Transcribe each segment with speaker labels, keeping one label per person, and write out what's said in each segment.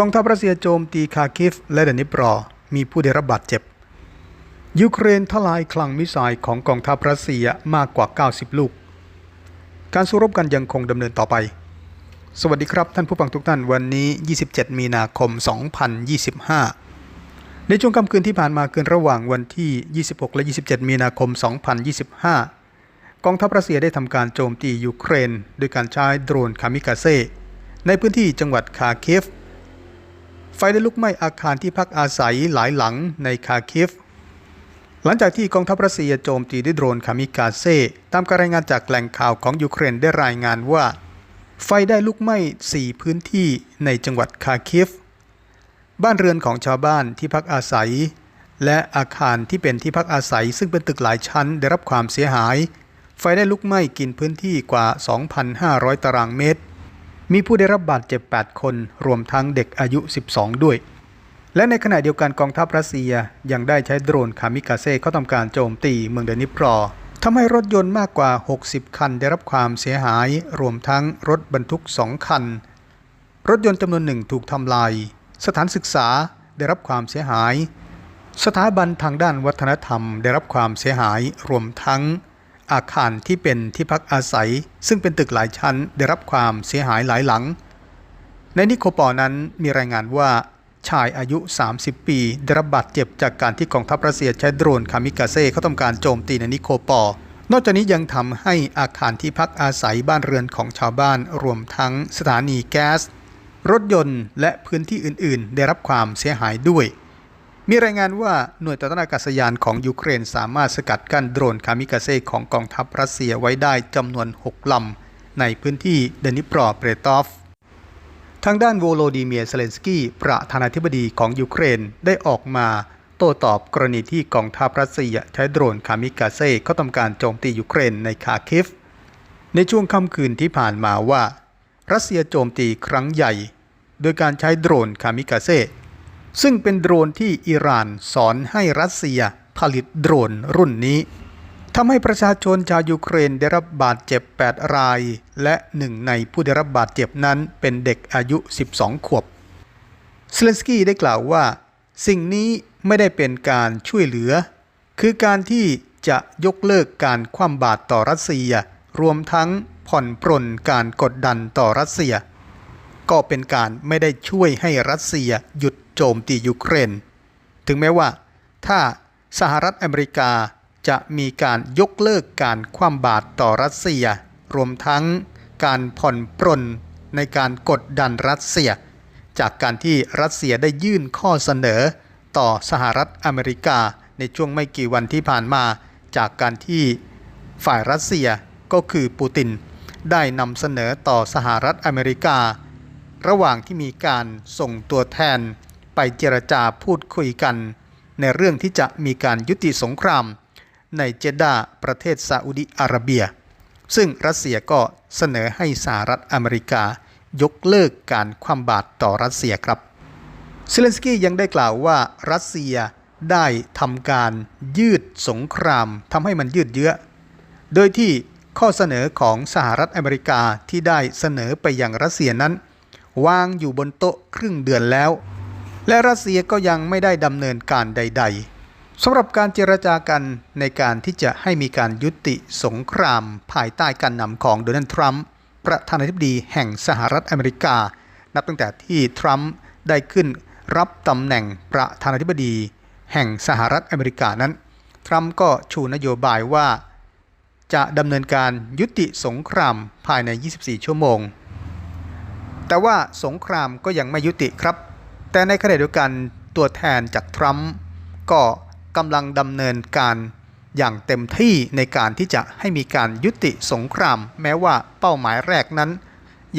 Speaker 1: กองทัพรัสเซียโจมตีคาคิฟและเดนิปรอ มีผู้ได้รับบาดเจ็บ ยูเครนทลายคลังมิสไซล์ของกองทัพรัสเซียมากกว่า 90 ลูก การสู้รบกันยังคงดำเนินต่อไป สวัสดีครับท่านผู้ฟังทุกท่านวันนี้ 27 มีนาคม 2025 ในช่วงค่ำคืนที่ผ่านมาคืนระหว่างวันที่ 26 และ 27 มีนาคม 2025 กองทัพรัสเซียได้ทำการโจมตียูเครน โดยการใช้โดรนคามิกาเซในพื้นที่จังหวัดคาเคฟ ไฟได้ลุกไหม้อาคารที่พักอาศัยหลายหลังในคาคิฟ หลังจากที่กองทัพรัสเซียโจมตีด้วยโดรนคามิกาเซ่ตามการรายงานจากแหล่งข่าวของยูเครนได้รายงานว่า ไฟได้ลุกไหม้ 4 พื้นที่ในจังหวัดคาคิฟ บ้านเรือนของชาวบ้านที่พักอาศัย และอาคารที่เป็นที่พักอาศัย ซึ่งเป็นตึกหลายชั้นได้รับความเสียหาย ไฟได้ลุกไหม้กินพื้นที่กว่า 2,500 ตารางเมตร มีผู้ได้รับบาดเจ็บ 8 คน รวมทั้งเด็กอายุ 12 ด้วย และในขณะเดียวกันกองทัพรัสเซียยังได้ใช้โดรนคามิกาเซ่เข้าทำการโจมตีเมืองเดนิปรอทำให้รถยนต์มากกว่า 60 คันได้รับความเสียหาย รวมทั้งรถบรรทุก 2 คัน รถยนต์จำนวนหนึ่งถูกทำลาย สถานศึกษาได้รับความเสียหาย สถาบันทางด้านวัฒนธรรมได้รับความเสียหาย รวมทั้ง อาคารที่เป็นที่พักอาศัย ซึ่งเป็นตึกหลายชั้นได้รับความเสียหายหลายหลัง ในนิโคปอนั้นมีรายงานว่าชายอายุ 30 ปี ได้รับบาดเจ็บจากการที่กองทัพรัสเซียใช้โดรนคามิกาเซ่เข้าทำการโจมตีในนิโคปอนอกจากนี้ยังทำให้อาคารที่พักอาศัยบ้านเรือนของชาวบ้านรวมทั้งสถานีแก๊ส รถยนต์และพื้นที่อื่น ๆ ได้รับความเสียหายด้วย มีรายงานว่าหน่วยต่อต้านอากาศยานของยูเครนสามารถสกัดกั้นโดรนคามิกาเซ่ของกองทัพรัสเซียไว้ได้จำนวน 6 ลำ ในพื้นที่เดนิปรอเปรตอฟ ทางด้านโวโลดีเมียเซเลนสกี้ประธานาธิบดีของยูเครนได้ออกมาโต้ตอบกรณีที่กองทัพรัสเซียใช้โดรนคามิกาเซ่เข้าทำการโจมตียูเครนในคาคิฟ ในช่วงค่ำคืนที่ผ่านมาว่า รัสเซียโจมตีครั้งใหญ่ โดยการใช้โดรนคามิกาเซ่ ซึ่งเป็นโดรนที่อิหร่านสอนให้รัสเซียผลิตโดรนรุ่นนี้ทำให้ประชาชนชาวยูเครนได้รับบาดเจ็บ 8 ราย และหนึ่งในผู้ได้รับบาดเจ็บนั้นเป็นเด็กอายุ 12 ขวบเซเลนสกี้ได้กล่าวว่า สิ่งนี้ไม่ได้เป็นการช่วยเหลือ คือการที่จะยกเลิกการคว่ำบาตรต่อรัสเซีย รวมทั้งผ่อนปรนการกดดันต่อรัสเซีย ก็เป็นการไม่ได้ช่วยให้รัสเซียหยุด โจมตียูเครน ถึงแม้ว่า ถ้าสหรัฐอเมริกาจะมีการยกเลิกการคว่ำบาตรต่อรัสเซีย รวมทั้งการผ่อนปรนในการกดดันรัสเซีย จากการที่รัสเซียได้ยื่นข้อเสนอต่อสหรัฐอเมริกาในช่วงไม่กี่วันที่ผ่านมา จากการที่ฝ่ายรัสเซียก็คือปูติน ได้นำเสนอต่อสหรัฐอเมริกา ระหว่างที่มีการส่งตัวแทน ไปเจรจาพูดคุยกัน ในเรื่องที่จะมีการยุติสงคราม ในเจดาประเทศซาอุดิอาระเบีย ซึ่งรัสเซียก็เสนอให้สหรัฐอเมริกายกเลิกการคว่ำบาตรต่อรัสเซียครับเซเลนสกี้ยังได้กล่าวว่ารัสเซียได้ทำการยืดสงครามทำให้มันยืดเยื้อ โดยที่ข้อเสนอของสหรัฐอเมริกาที่ได้เสนอไปยังรัสเซียนั้น วางอยู่บนโต๊ะครึ่งเดือนแล้ว และรัสเซียก็ยังไม่ได้ดำเนินการใด ๆสำหรับการเจรจากันในการที่จะให้มีการยุติสงคราม ภายใต้การนำของโดนัลด์ทรัมป์ประธานาธิบดีแห่งสหรัฐอเมริกา นับตั้งแต่ที่ทรัมป์ได้ขึ้นรับตำแหน่งประธานาธิบดี แห่งสหรัฐอเมริกานั้น ทรัมป์ก็ชูนโยบายว่า จะดำเนินการยุติสงครามภายใน 24 ชั่วโมง แต่ว่าสงครามก็ยังไม่ยุติครับ แต่ในขณะเดียวกันตัวแทนจากทรัมป์ก็กำลังดำเนินการอย่างเต็มที่ในการที่จะให้มีการยุติสงคราม แม้ว่าเป้าหมายแรกนั้น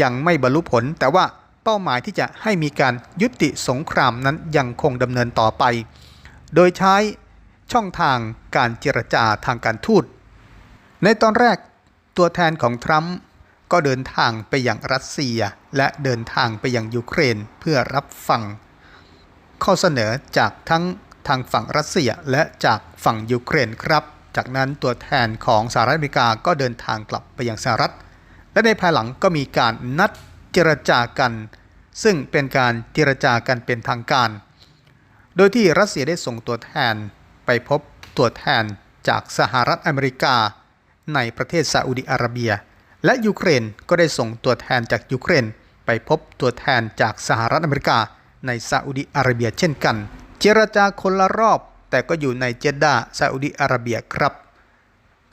Speaker 1: ยังไม่บรรลุผล แต่ว่าเป้าหมายที่จะให้มีการยุติสงครามนั้นยังคงดำเนินต่อไป โดยใช้ช่องทางการเจรจาทางการทูตในตอนแรกตัวแทนของทรัมป์ ก็เดินทางไปยังรัสเซีย และเดินทางไปยังยูเครนเพื่อรับฟัง ข้อเสนอจากทั้งทางฝั่งรัสเซียและจากฝั่งยูเครนครับ จากนั้นตัวแทนของสหรัฐอเมริกาก็เดินทางกลับไปยังสหรัฐ และในภายหลังก็มีการนัดเจรจากัน ซึ่งเป็นการเจรจากันเป็นทางการ โดยที่รัสเซียได้ส่งตัวแทนไปพบตัวแทนจากสหรัฐอเมริกา ในประเทศซาอุดิอาระเบีย และยูเครนก็ได้ส่งตัวแทนจากยูเครน ไปพบตัวแทนจากสหรัฐอเมริกา ในซาอุดิอาระเบียเช่นกัน เจรจาคนละรอบ แต่ก็อยู่ในเจดดาซาอุดิอาระเบียครับ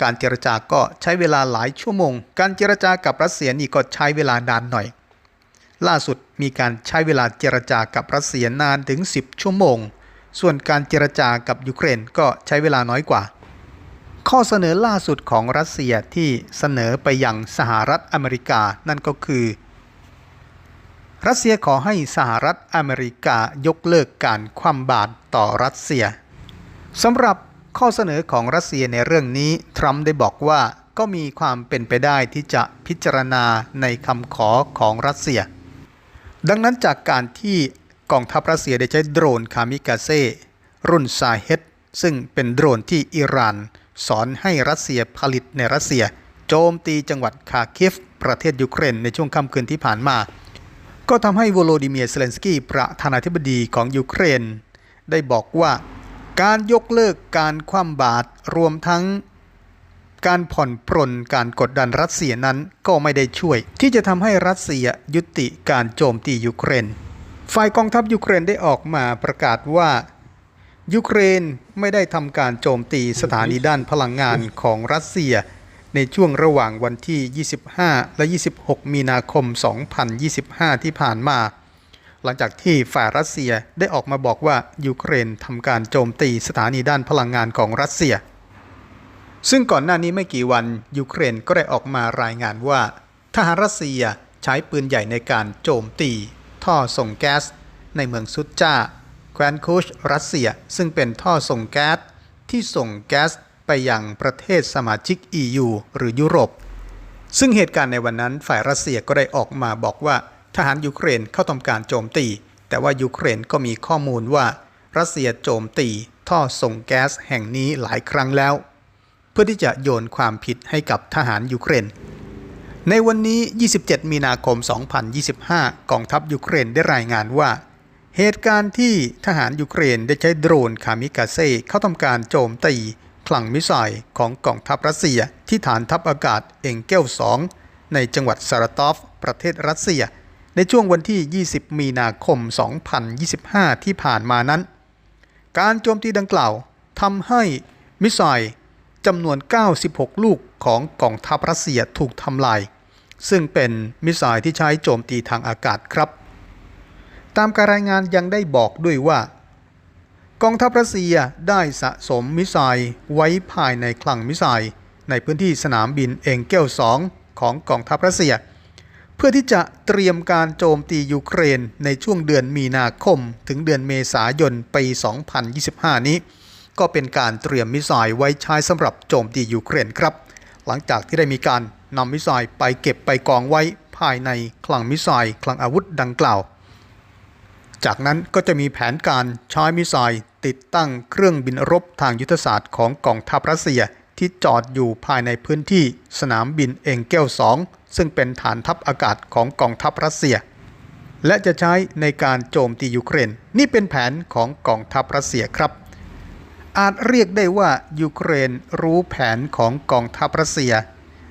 Speaker 1: การเจรจาก็ใช้เวลาหลายชั่วโมง การเจรจากับรัสเซียนี่ก็ใช้เวลานานหน่อย ล่าสุดมีการใช้เวลาเจรจากับรัสเซียนานถึง 10 ชั่วโมง ส่วนการเจรจากับยูเครนก็ใช้เวลาน้อยกว่า ข้อเสนอล่าสุดของรัสเซียที่เสนอไปยังสหรัฐอเมริกานั่นก็คือ รัสเซียขอให้สหรัฐอเมริกายกเลิกการคว่ำบาตรต่อรัสเซียสำหรับข้อเสนอของรัสเซียในเรื่องนี้ ทรัมป์ได้บอกว่าก็มีความเป็นไปได้ที่จะพิจารณาในคำขอของรัสเซีย ดังนั้นจากการที่กองทัพรัสเซียได้ใช้โดรนคามิกาเซรุ่นซาเฮดซึ่งเป็นโดรนที่อิหร่าน สอนให้รัสเซียผลิตในรัสเซีย โจมตีจังหวัดคาคิฟ ประเทศยูเครนในช่วงค่ำคืนที่ผ่านมา ก็ทำให้วโลดิเมียร์เซเลนสกี้ประธานาธิบดีของยูเครน ได้บอกว่าการยกเลิกการคว่ำบาตรรวมทั้งการผ่อนปรนการกดดันรัสเซียนั้นก็ไม่ได้ช่วย ที่จะทำให้รัสเซียยุติการโจมตียูเครน ฝ่ายกองทัพยูเครนได้ออกมาประกาศว่า ยูเครนไม่ได้ทำการโจมตีสถานีด้านพลังงานของรัสเซีย ในช่วงระหว่างวันที่ 25 และ 26 มีนาคม 2025 ที่ผ่านมา หลังจากที่ฝ่ายรัสเซียได้ออกมาบอกว่ายูเครนทำการโจมตีสถานีด้านพลังงานของรัสเซีย ซึ่งก่อนหน้านี้ไม่กี่วันยูเครนก็ได้ออกมารายงานว่า ทหารรัสเซียใช้ปืนใหญ่ในการโจมตี ท่อส่งแก๊สในเมืองซุดจา แคว้นคูชรัสเซีย ซึ่งเป็นท่อส่งแก๊สที่ส่งแก๊สไปยังประเทศสมาชิก EU หรือยุโรป ซึ่งเหตุการณ์ในวันนั้นฝ่ายรัสเซียก็ได้ออกมาบอกว่าทหารยูเครนเข้าทำการโจมตี แต่ว่ายูเครนก็มีข้อมูลว่า รัสเซียโจมตีท่อส่งแก๊สแห่งนี้หลายครั้งแล้ว เพื่อที่จะโยนความผิดให้กับทหารยูเครน ในวันนี้ 27 มีนาคม 2025 กองทัพยูเครนได้รายงานว่า เหตุการณ์ที่ทหารยูเครนได้ใช้โดรนคามิกาเซ่เข้าทำการโจมตีคลังมิสไซล์ของกองทัพรัสเซีย ที่ฐานทัพอากาศเอ็งเกล2 ในจังหวัดซาราตอฟ ประเทศรัสเซีย ในช่วงวันที่ 20 มีนาคม 2025 ที่ผ่านมานั้น การโจมตีดังกล่าวทำให้มิสไซล์จำนวน 96 ลูกของกองทัพรัสเซียถูกทำลาย ซึ่งเป็นมิสไซล์ที่ใช้โจมตีทางอากาศครับ ตามการรายงานยังได้บอกด้วยว่า กองทัพรัสเซียได้สะสมมิสไซล์ไว้ภายในคลังมิสไซล์ในพื้นที่สนามบินเองเกล2ของกองทัพรัสเซีย เพื่อที่จะเตรียมการโจมตียูเครนในช่วงเดือนมีนาคม ถึงเดือนเมษายนปี 2025 นี้ ก็เป็นการเตรียมมิสไซล์ไว้ใช้สำหรับโจมตียูเครนครับ หลังจากที่ได้มีการนำมิสไซล์ไปเก็บไปกองไว้ภายในคลังมิสไซล์คลังอาวุธดังกล่าว จากนั้นก็จะมีแผนการใช้มิสไซล์ติดตั้งเครื่องบินรบทางยุทธศาสตร์ของกองทัพรัสเซียที่จอดอยู่ภายในพื้นที่สนามบินเองเกล2ซึ่งเป็นฐานทัพอากาศของกองทัพรัสเซีย และจะใช้ในการโจมตียูเครน นี่เป็นแผนของกองทัพรัสเซียครับ อาจเรียกได้ว่ายูเครนรู้แผนของกองทัพรัสเซีย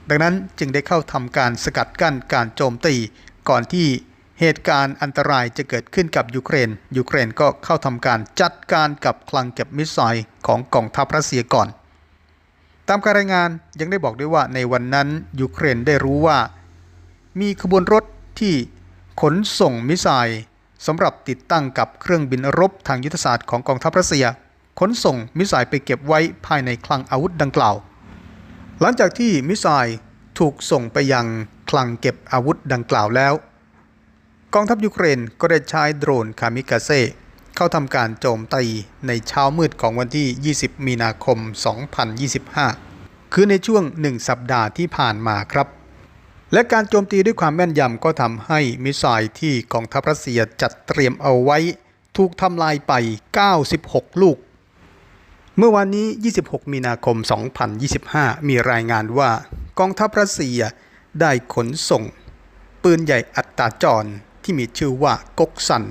Speaker 1: ดังนั้นจึงได้เข้าทำการสกัดกั้นการโจมตีก่อนที่ เหตุการณ์อันตรายจะเกิดขึ้นกับยูเครน ยูเครนก็เข้าทำการจัดการกับคลังเก็บมิสไซล์ของกองทัพรัสเซียก่อน ตามการรายงานยังได้บอกด้วยว่าในวันนั้นยูเครนได้รู้ว่า มีขบวนรถที่ขนส่งมิสไซล์สำหรับติดตั้งกับเครื่องบินรบทางยุทธศาสตร์ของกองทัพรัสเซีย ขนส่งมิสไซล์ไปเก็บไว้ภายในคลังอาวุธดังกล่าว หลังจากที่มิสไซล์ถูกส่งไปยังคลังเก็บอาวุธดังกล่าวแล้ว กองทัพยูเครนก็ได้ใช้โดรนคามิกาเซเข้าทำการโจมตีในเช้ามืดของวันที่ 20 มีนาคม 2025 คือในช่วงหนึ่งสัปดาห์ที่ผ่านมาครับ และการโจมตีด้วยความแม่นยำก็ทำให้มิสไซล์ที่กองทัพรัสเซียจัดเตรียมเอาไว้ ถูกทำลายไป 96 ลูก เมื่อวานนี้ 26 มีนาคม 2025 มีรายงานว่ากองทัพรัสเซียได้ขนส่ง ปืนใหญ่อัตราจร ที่มีชื่อว่ากกสัน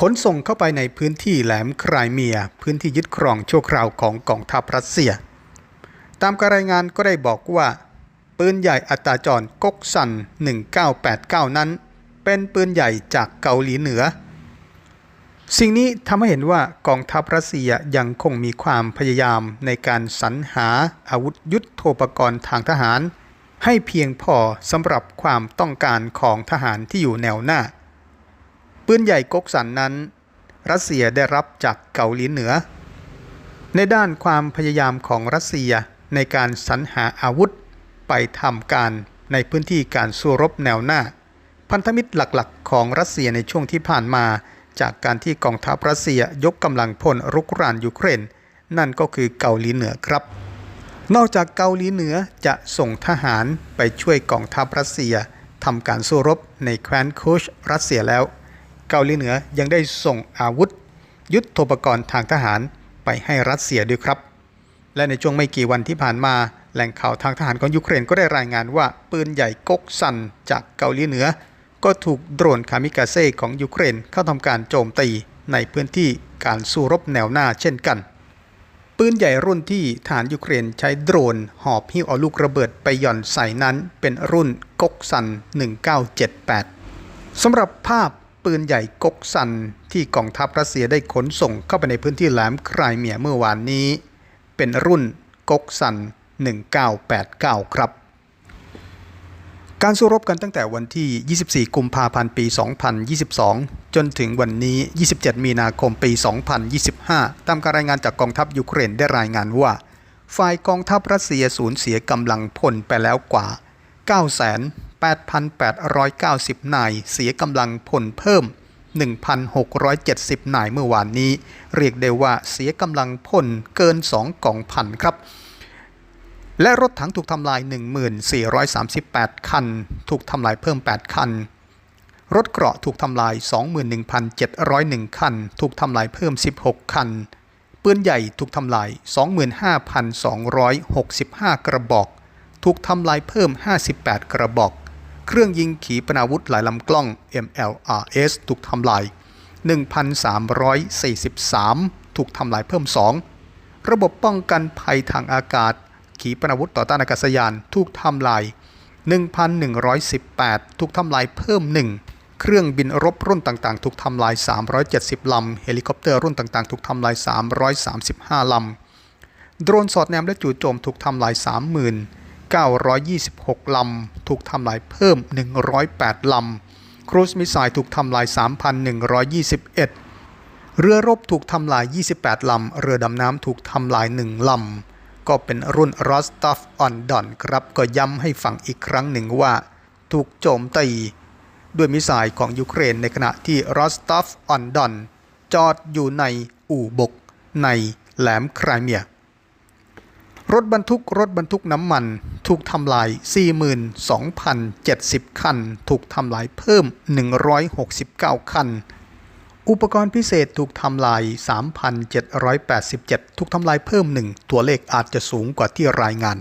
Speaker 1: ขนส่งเข้าไปในพื้นที่แหลมไครเมีย พื้นที่ยึดครองชั่วคราวของกองทัพรัสเซีย ตามการรายงานก็ได้บอกว่า ปืนใหญ่อัตราจรกกสัน 1989 นั้น เป็นปืนใหญ่จากเกาหลีเหนือ สิ่งนี้ทำให้เห็นว่ากองทัพรัสเซียยังคงมีความพยายามในการสรรหาอาวุธยุทโธปกรณ์ทางทหาร ให้เพียงพอสำหรับความต้องการของทหารที่อยู่แนวหน้า ปืนใหญ่กกสันนั้น รัสเซียได้รับจากเกาหลีเหนือ ในด้านความพยายามของรัสเซียในการสรรหาอาวุธไปทำการในพื้นที่การสู้รบแนวหน้า พันธมิตรหลักๆ ของรัสเซียในช่วงที่ผ่านมา จากการที่กองทัพรัสเซียยกกำลังพลรุกรานยูเครน นั่นก็คือเกาหลีเหนือครับ นอกจากเกาหลีเหนือจะส่งทหารไปช่วยกองทัพรัสเซียทำการสู้รบในแคว้นคูชรัสเซียแล้ว เกาหลีเหนือยังได้ส่งอาวุธ ยุทโธปกรณ์ทางทหารไปให้รัสเซียด้วยครับ และในช่วงไม่กี่วันที่ผ่านมาแหล่งข่าวทางทหารของยูเครนก็ได้รายงานว่าปืนใหญ่กกสันจากเกาหลีเหนือ ก็ถูกโดรนคามิกาเซ่ของยูเครนเข้าทำการโจมตีในพื้นที่การสู้รบแนวหน้าเช่นกัน ปืนใหญ่รุ่นที่ฐานยูเครนใช้โดรน หอบหิ้วเอาลูกระเบิดไปหย่อนใส่นั้นเป็นรุ่นกกสัน 1978 สำหรับภาพปืนใหญ่กกสันที่กองทัพรัสเซียได้ขนส่งเข้าไปในพื้นที่แหลมไครเมียเมื่อวานนี้ เป็นรุ่นกกสัน 1989 ครับ การสู้รบกันตั้งแต่วันที่ 24 กุมภาพันธ์ปี 2022 จนถึงวันนี้ 27 มีนาคมปี 2025 ตามการรายงานจากกองทัพยูเครนได้รายงานว่า ฝ่ายกองทัพรัสเซียสูญเสียกำลังพลไปแล้วกว่า 98,890 นาย เสียกำลังพลเพิ่ม 1,670 นายเมื่อวานนี้ เรียกได้ว่าเสียกำลังพลเกิน 2กองพันครับ และรถถังถูกทำลาย 1438 คัน ถูกทำลายเพิ่ม 8 คัน รถเกราะถูกทำลาย 21,701 คัน ถูกทำลายเพิ่ม 16 คัน ปืนใหญ่ถูกทำลาย 25,265 กระบอก ถูกทำลายเพิ่ม 58 กระบอก เครื่องยิงขีปนาวุธหลายลำกล้อง MLRS ถูกทำลาย 1,343 ถูกทำลายเพิ่ม 2 ระบบป้องกันภัยทางอากาศ ขีปนาวุธต่อต้านอากาศยาน ถูกทำลาย 1,118 ถูกทำลายเพิ่ม 1 เครื่องบินรบรุ่นต่างๆ ถูกทำลาย 370 ลำ เฮลิคอปเตอร์รุ่นต่างๆ ถูกทำลาย 335 ลำ โดรนสอดแนมและจู่โจมถูกทำลาย30,926 ลำ ถูกทำลายเพิ่ม 108 ลำ ครูซมิสไซล์ถูกทำลาย 3,121เรือรบถูกทำลาย 28 ลำ เรือดำน้ำถูกทำลาย 1 ลำ ก็เป็นรุ่น Rostov on Don ครับก็ย้ำให้ฟังอีกครั้งหนึ่งว่า ถูกโจมตี ด้วยมิสไซล์ของยูเครนในขณะที่ Rostov on Don จอดอยู่ในอู่บก ในแหลมไครเมีย รถบรรทุกรถบรรทุกน้ำมันถูกทำลาย 42,070 คัน ถูกทำลายเพิ่ม 169 คัน อุปกรณ์พิเศษถูกทำลาย 3,787 ถูกทำลายเพิ่มหนึ่งตัวเลขอาจจะสูงกว่าที่รายงาน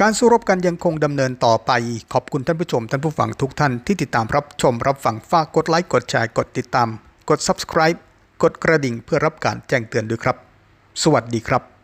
Speaker 1: การสู้รบกันยังคงดำเนินต่อไป ขอบคุณท่านผู้ชมท่านผู้ฟังทุกท่านที่ติดตามรับชมรับฟังฝากกดไลค์กดแชร์กดติดตาม กด subscribe กดกระดิ่งเพื่อรับการแจ้งเตือนด้วยครับ สวัสดีครับ